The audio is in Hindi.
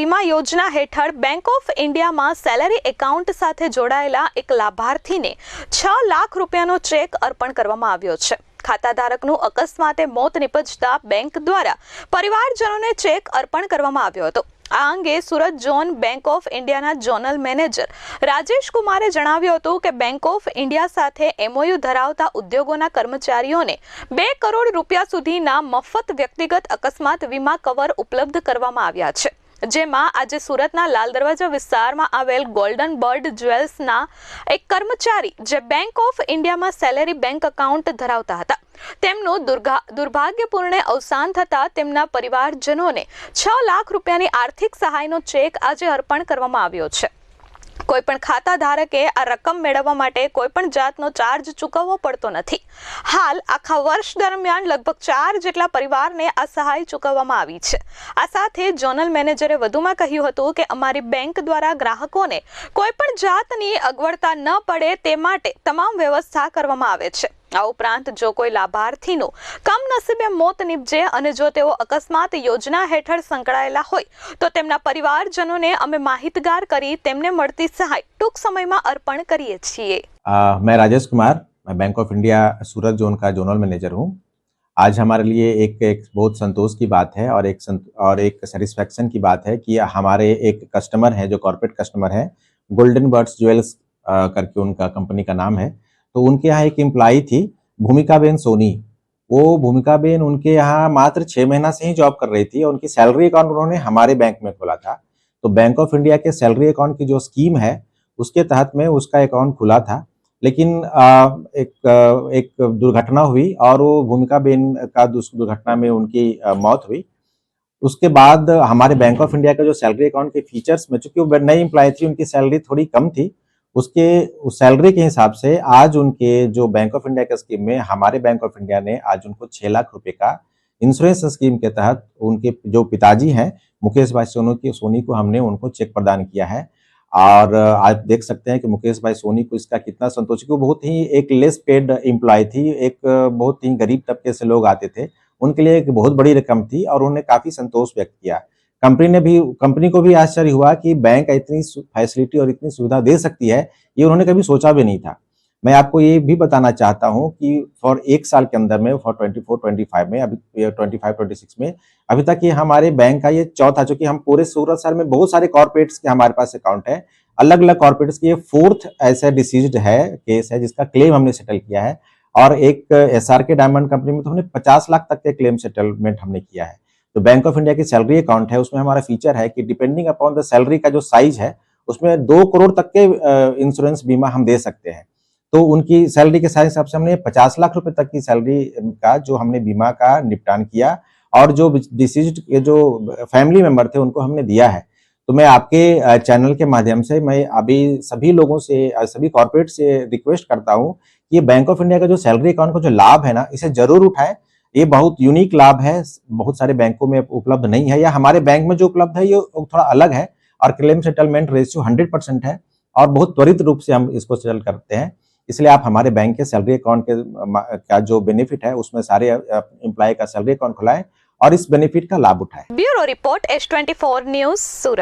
વીમા યોજના હેઠળ બેંક ઓફ ઇન્ડિયામાં સેલેરી એકાઉન્ટ સાથે જોડાયેલા એક લાભાર્થીને છ લાખ રૂપિયાનો ચેક અર્પણ કરવામાં આવ્યો છે. ખાતાધારકનું અકસ્માતે મોત નિપજતા બેંક દ્વારા પરિવારજનોને ચેક અર્પણ કરવામાં આવ્યો હતો. આ અંગે સુરત ઝોન બેંક ઓફ ઇન્ડિયાના ઝોનલ મેનેજર રાજેશ કુમારે જણાવ્યું હતું કે બેંક ઓફ ઇન્ડિયા સાથે એમઓયુ ધરાવતા ઉદ્યોગોના કર્મચારીઓને બે કરોડ રૂપિયા સુધીના મફત વ્યક્તિગત અકસ્માત વીમા કવર ઉપલબ્ધ કરવામાં આવ્યા છે. જેમાં આજે સુરતના લાલ દરવાજા વિસ્તારમાં આવેલ ગોલ્ડન બર્ડ જ્વેલ્સના એક કર્મચારી જે બેંક ઓફ ઇન્ડિયામાં સેલેરી બેંક એકાઉન્ટ ધરાવતા હતા. તેમનું દુર્ભાગ્યપૂર્ણ અવસાન થતાં તેમના પરિવારજનોને છ લાખ રૂપિયાની આર્થિક સહાયનો ચેક આજે અર્પણ કરવામાં આવ્યો છે. કોઈ પણ ખાતા ધારકે આ રકમ મેળવવા માટે કોઈ પણ જાતનો ચાર્જ ચૂકવવો પડતો નથી. હાલ આખા વર્ષ દરમિયાન લગભગ ચાર જેટલા પરિવારને આ સહાય ચૂકવવામાં આવી છે. આ સાથે જોનલ મેનેજરે વધુમાં કહ્યું હતું કે અમારી બેંક દ્વારા ગ્રાહકોને કોઈ પણ જાતની અગવડતા ન પડે તે માટે તમામ વ્યવસ્થા કરવામાં આવે છે. આ ઉપરાંત જો કોઈ લાભાર્થીનું કમનસીબે મોત નીપજે અને જો તેઓ અકસ્માત યોજના હેઠળ સંકળાયેલા હોય તો તેમના પરિવારજનોને અમે માહિતગાર કરી તેમને મળતી સહાય ટૂંક સમયમાં અર્પણ કરીએ છીએ आ, मैं राजेश कुमार मैं Bank of India Surat zone का जोनल मैनेजर हूँ आज हमारे लिए एक एक बहुत संतोष की बात है और एक संत, और एक सेटिस्फेक्शन की बात है कि हमारे एक कस्टमर है जो कॉर्पोरेट कस्टमर है गोल्डन बर्ड्स ज्वेल्स करके उनका कंपनी का नाम है तो उनके यहाँ एक एम्प्लाई थी भूमिका बेन सोनी। वो भूमिका बेन उनके यहाँ मात्र छः महीना से ही जॉब कर रही थी और उनकी सैलरी अकाउंट उन्होंने हमारे बैंक में खोला था। तो बैंक ऑफ़ इंडिया के सैलरी अकाउंट की जो स्कीम है उसके तहत में उसका अकाउंट खुला था। लेकिन आ, एक आ, एक दुर्घटना हुई और वो भूमिका बेन का दुर्घटना में उनकी आ, मौत हुई। उसके बाद हमारे बैंक ऑफ़ इंडिया का जो सैलरी अकाउंट के फीचर्स में चूँकि वो नई एम्प्लॉय थी उनकी सैलरी थोड़ी कम थी उसके, उस सैलरी के हिसाब से आज उनके जो बैंक ऑफ़ इंडिया के स्कीम में, हमारे बैंक ऑफ़ इंडिया ने आज उनको छह लाख रुपए का इंश्योरेंस स्कीम के तहत उनके जो पिताजी हैं, मुकेश भाई सोनू की, सोनी को हमने उनको चेक प्रदान किया है। और, आप देख सकते हैं कि मुकेश भाई सोनी को इसका कितना संतोष कि वो बहुत ही एक लेस पेड एम्प्लॉय थी, एक बहुत ही गरीब तबके से लोग आते थे, उनके लिए एक बहुत बड़ी रकम थी और उन्होंने काफ़ी संतोष व्यक्त किया। कंपनी ने भी, कंपनी को भी आश्चर्य हुआ कि बैंक इतनी फैसिलिटी और इतनी सुविधा दे सकती है, ये उन्होंने कभी सोचा भी नहीं था। मैं आपको ये भी बताना चाहता हूँ कि फॉर एक साल के अंदर में for twenty four twenty five में, अभी ट्वेंटी फाइव ट्वेंटी सिक्स में, अभी तक ये हमारे बैंक का ये चौथा, चूँकि हम पूरे सूरत शहर में बहुत सारे कॉर्पोरेट्स के हमारे पास अकाउंट है अलग अलग कॉर्पोरेट्स की ये फोर्थ ऐसा डिसीज है केस है, जिसका क्लेम हमने सेटल किया है, और एक S R K diamond company में तो हमने पचास लाख तक के क्लेम सेटलमेंट हमने किया है। तो बैंक ऑफ़ इंडिया की सैलरी अकाउंट है, उसमें हमारा फीचर है कि डिपेंडिंग अपॉन द सैलरी का जो साइज़ है, उसमें दो करोड़ तक के इंश्योरेंस बीमा हम दे सकते हैं। तो उनकी सैलरी के साथ हिसाब से हमने पचास लाख रुपए तक की सैलरी का जो हमने बीमा का निपटान किया और जो डिसीज के जो फैमिली मेंबर थे, उनको हमने दिया है। तो मैं आपके चैनल के माध्यम से मैं अभी सभी लोगों से सभी कॉर्पोरेट से रिक्वेस्ट करता हूँ कि बैंक ऑफ़ इंडिया का जो सैलरी अकाउंट का जो लाभ है ना, इसे ज़रूर उठाएँ ये बहुत यूनिक लाभ है। बहुत सारे बैंकों में उपलब्ध नहीं है या हमारे बैंक में जो उपलब्ध है, ये थोड़ा अलग है। और claim settlement ratio hundred percent है और बहुत त्वरित रूप से हम इसको सेटल करते हैं। इसलिए आप हमारे बैंक के सैलरी अकाउंट के का जो बेनिफिट है, उसमें सारे एम्प्लॉय का सैलरी अकाउंट खुलाएँ और इस बेनिफिट का लाभ उठाएँ। Bureau report S twenty four news, Surat.